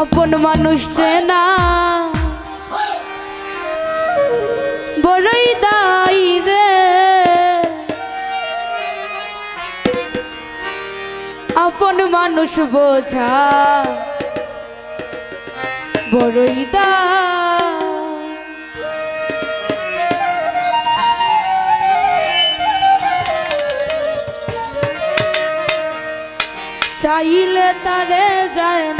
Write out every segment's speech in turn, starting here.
আপন মানুষ চেনা। বড়ই দাই রে। আপন মানুষ বোঝা। বড়ই দা চাইলে তারে যায়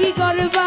কি করবা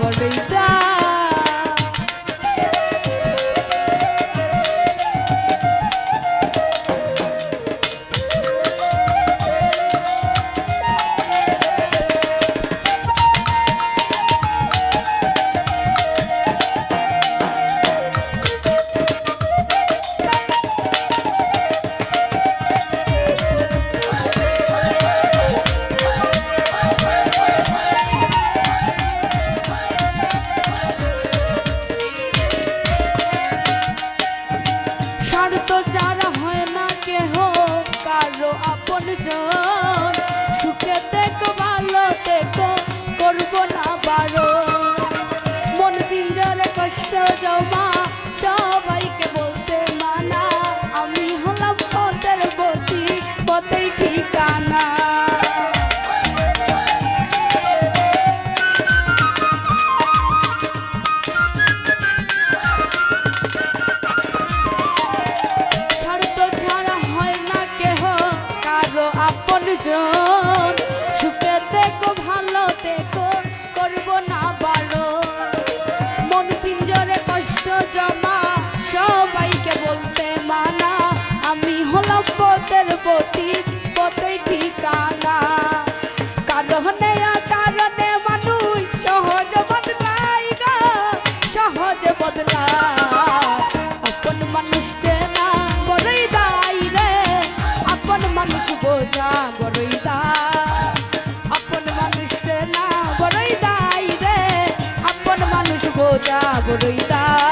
বলবে চোখ don't বোঝা বড়ই দায়। আপন মানুষ না বড়ই দায় রে। আপন মানুষ বোঝা বড়ই দায়।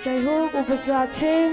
যাই হোক উপস্থিত আছে